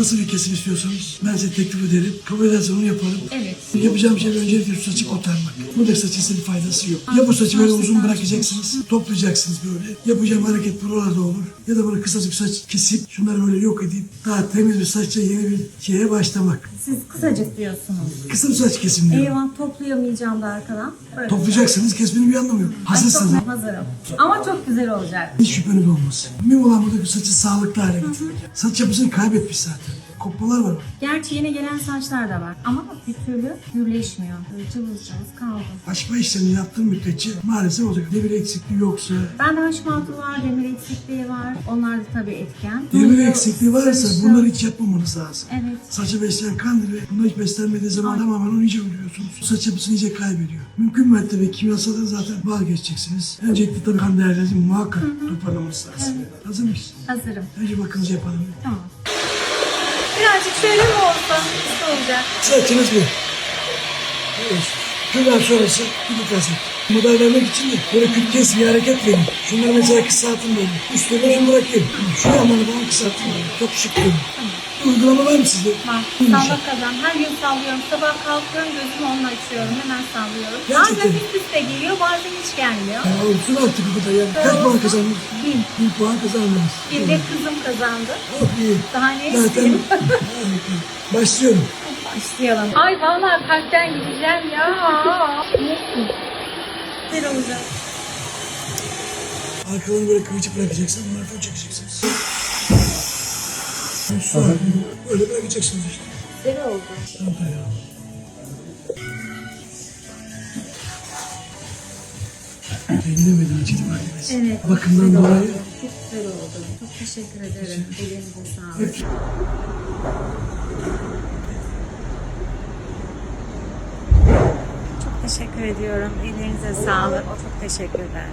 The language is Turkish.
Nasıl bir kesim istiyorsanız ben size teklif ederim. Kabul edersen onu yaparım. Evet. Yapacağım şey öncelikle şu saçı kotarmak. Burada saçın size bir faydası yok. Ya bu saçı böyle uzun bırakacaksınız, toplayacaksınız böyle. Yapacağım hareket buralarda olur. Ya da böyle kısacık saç kesip şunları böyle yok edip daha temiz bir saçla yeni bir şeye başlamak. Siz kısacık diyorsunuz. Kısa bir saç kesim diyorum. Eyvah toplayamayacağım da arkadan. Bırakın. Toplayacaksınız, kesmenin bir anlamı yok. Hazırsınız. çok hazırım. Ama çok güzel olacak. Hiç şüpheniz olmasın. Mühim olan burada saçı sağlıklı hale getirmek. Saç yapısını kaybetmiş zaten. Kopmalar var. Gerçi yeni gelen saçlar da var. Ama bir türlü gürleşmiyor. Böyle cıvız cıvız kaldı. Açma işlemini yaptığım müddetçe maalesef olacak. Ne bir eksikliği yoksa, Bende haşmatı var, demir eksikliği var. Onlar da tabii etken. demir eksikliği varsa sarışın. bunları hiç yapmamanız lazım. Evet. Saçı besleyen kandır ve bunlar hiç beslenmediği zaman tamamen onu iyice ölüyorsunuz. Saç yapısını iyice kaybediyor. Mümkün mertebe kimyasaldan zaten vazgeçeceksiniz. Öncelikle tabii kan değerlerinizi muhakkak toparlamanız lazım. Hazır mıyız? Hazırım. Önce bakımızı yapalım. Tamam. Birazcık şöyle mi olsa? Olacak? Saçınız bu. Evet. Şundan sonrası gidip lazım. Model vermek için de böyle küt kes bir hareket verin. Şunları mesela kısaltın böyle. Üstlerine şunu bırakayım. Şu yamanı falan kısaltın böyle. Çok şık görün. Uygulama var mı sizde? Var. Sabah kazan. Her gün sallıyorum. Sabah kalkıyorum gözümü onunla açıyorum. Hemen sallıyorum. Gerçekten. Bazen üst üste geliyor. Bazen hiç gelmiyor. Ya olsun artık bu kadar ya. Kaç puan kazandınız? Bin. Bir puan kazandınız. Bir de kızım kazandı. Çok iyi. Daha ne Zaten isteyeyim? Başlıyorum. Başlayalım. Ay vallahi kalpten gideceğim ya. Güzel olacak. Arkalarını böyle kıvırcık bırakacaksın. Bunları fön Su Böyle bırakacaksınız işte. Güzel oldu. Tamam ya. Beğenemedin ciddi mahkemesi. Evet. Bakımdan güzel oldu. dolayı Çok güzel oldu. Çok teşekkür ederim. Elinize sağlık. Çok teşekkür ediyorum. Ellerinize sağlık. Çok teşekkürler.